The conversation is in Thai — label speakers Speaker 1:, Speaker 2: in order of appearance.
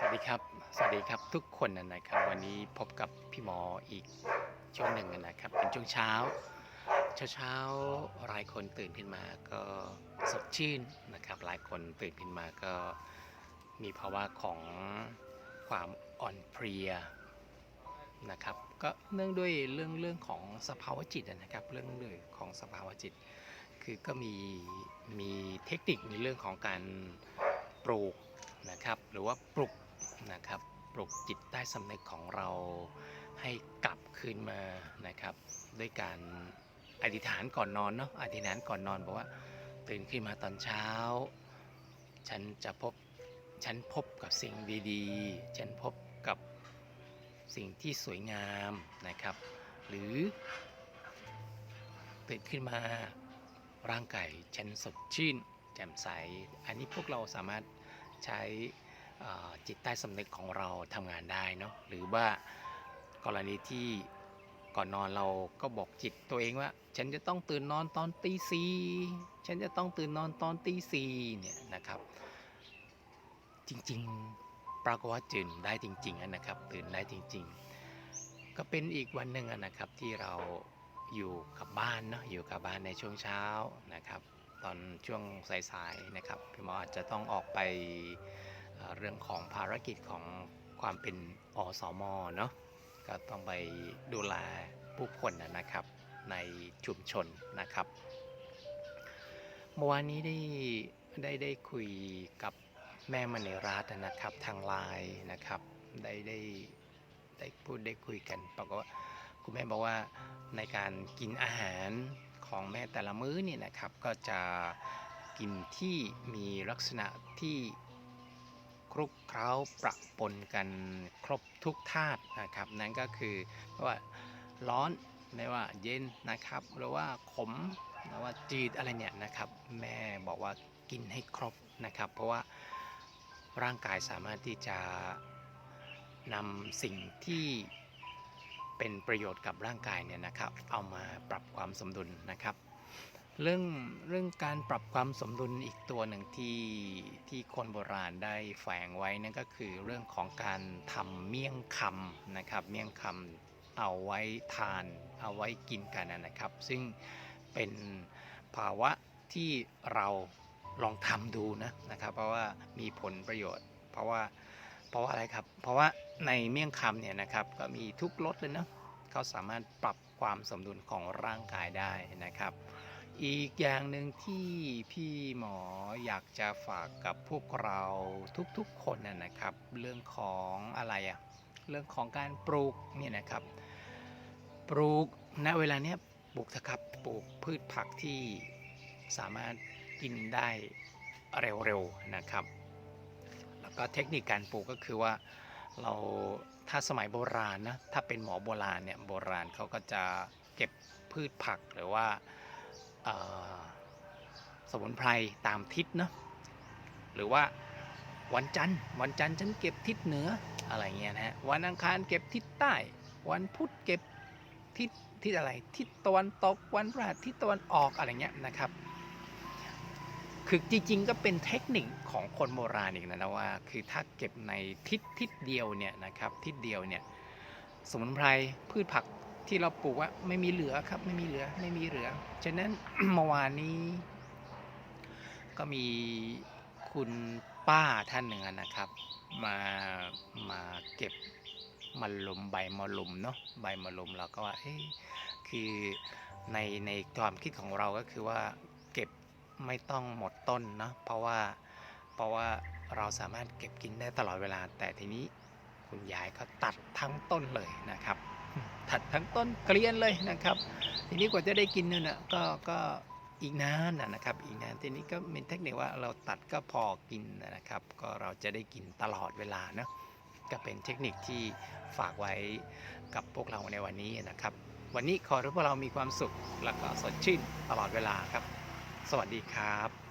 Speaker 1: สวัสดีครับ สวัสดีครับทุกคนนะครับ วันนี้พบกับพี่หมออีกช่วงหนึ่งนะครับ เป็นช่วงเช้า เช้าเช้าหลายคนตื่นขึ้นมาก็สดชื่นนะครับ หลายคนตื่นขึ้นมาก็มีภาวะของความอ่อนเพลียนะครับ ก็เนื่องด้วยเรื่องเรื่องของสภาวะจิตนะครับ เรื่องเรื่องของสภาวะจิต คือก็มีมีเทคนิคในเรื่องของการปลูกนะครับหรือว่าปลุก นะครับปลุกจิตใต้สำนึกของเราให้กลับคืนมานะครับ ด้วยการอธิษฐานก่อนนอนเนาะอธิษฐานก่อนนอนบอกว่าตื่นขึ้นมาตอนเช้า ฉันจะพบฉันพบกับสิ่งดีๆ ฉันพบกับสิ่งที่สวยงามนะครับ หรือตื่นขึ้นมาร่างกายฉันสดชื่น แจ่มใส อันนี้พวกเราสามารถใช้ จิตใต้สำนึกของเราทำงานได้เนาะหรือว่ากรณีที่ก่อนนอนเราก็บอกจิตตัวเองว่า ฉันจะต้องตื่นนอนตอนตีสี่ฉันจะต้องตื่นนอนตอนตีสี่เนี่ยนะครับ จริงๆ ปรากฏว่าตื่นได้จริงๆนะครับ ตื่นได้จริง ๆ ก็เป็นอีกวันหนึ่งนะครับที่เราอยู่กับบ้านเนาะอยู่กับบ้านในช่วงเช้านะครับ ตอนช่วงสายๆนะครับพี่หมออาจจะต้องออกไป เรื่องของภารกิจของความเป็นอสมเนาะก็ต้องไปดูแลผู้คนนะนะครับในชุมชนนะครับเมื่อวานนี้ได้ได้ได้คุยกับแม่มณีรัตน์นะครับทางไลน์นะครับได้ได้ได้พูดได้คุยกันปรากฏว่าคุณแม่บอกว่าในการกินอาหารของแม่แต่ละมื้อเนี่ยนะครับก็จะกินที่มีลักษณะที่ คลุกเคล้าประปนกันครบทุกธาตุนะครับ นั่นก็คือไม่ว่าร้อนไม่ว่าเย็นนะครับหรือว่าขมหรือว่าจืดอะไรเนี่ยนะครับ แม่บอกว่ากินให้ครบนะครับ เพราะว่าร่างกายสามารถที่จะนำสิ่งที่เป็นประโยชน์กับร่างกายเนี่ยนะครับ เอามาปรับความสมดุลนะครับ เรื่องเรื่องการปรับความสมดุลอีกตัวหนึ่งที่ที่คนโบราณได้แฝงไว้นั่นก็คือเรื่องของการทำเมี่ยงคำนะครับ เมี่ยงคำเอาไว้ทาน เอาไว้กินกันนะครับ ซึ่งเป็นภาวะที่เราลองทำดูนะนะครับ เพราะว่ามีผลประโยชน์ เพราะว่าเพราะว่าอะไรครับ เพราะว่าในเมี่ยงคำเนี่ยนะครับก็มีทุกรสเลยเนาะเขาสามารถปรับความสมดุลของร่างกายได้นะครับ อีกอย่างหนึ่งที่พี่หมออยากจะฝากกับพวกเราทุกๆคนนะนะครับ เรื่องของอะไรอะเรื่องของการปลูกเนี่ยนะครับ ปลูกณเวลาเนี้ยปลูกนะครับปลูกพืชผักที่สามารถกินได้เร็วๆนะครับ แล้วก็เทคนิคการปลูกก็คือว่าเราถ้าสมัยโบราณนะถ้าเป็นหมอโบราณเนี่ยโบราณเขาก็จะเก็บพืชผักหรือว่า สมุนไพรตามทิศเนาะหรือว่าวันจันทร์วันจันทร์ฉันเก็บทิศเหนืออะไรเงี้ยนะฮะวันอังคารเก็บทิศใต้ วันพุธเก็บทิศทิศอะไรทิศตะวันตกวันพฤหัสทิศตะวันออกอะไรเงี้ยนะครับคือจริงๆก็เป็นเทคนิคของคนโบราณอีกนะนะว่า คือถ้าเก็บในทิศทิศเดียวเนี่ยนะครับทิศเดียวเนี่ยสมุนไพรพืชผัก ที่เราปลูกว่าไม่มีเหลือครับ ไม่มีเหลือไม่มีเหลือ ฉะนั้นเมื่อวานนี้ ก็มีคุณป้าท่านหนึ่งนะครับ มามาเก็บมะลุมใบมะลุมเนาะใบมะลุมเราก็ว่าเอ๊ะคือในในความคิดของเราก็คือว่าเก็บไม่ต้องหมดต้นเนาะเพราะว่าเพราะว่าเราสามารถเก็บกินได้ตลอดเวลา แต่ทีนี้คุณยายก็ตัดทั้งต้นเลยนะครับ ตัดทั้งต้นเกลียนเลยนะครับ ทีนี้กว่าจะได้กินเนี่ยนะก็ก็อีกนานนะนะครับ อีกนานทีนี้ก็เป็นเทคนิคว่าเราตัดก็พอกินนะครับ ก็เราจะได้กินตลอดเวลานะก็เป็นเทคนิคที่ฝากไว้กับพวกเราในวันนี้นะครับ วันนี้ขอให้พวกเรามีความสุข แล้วก็สดชื่นตลอดเวลาครับ สวัสดีครับ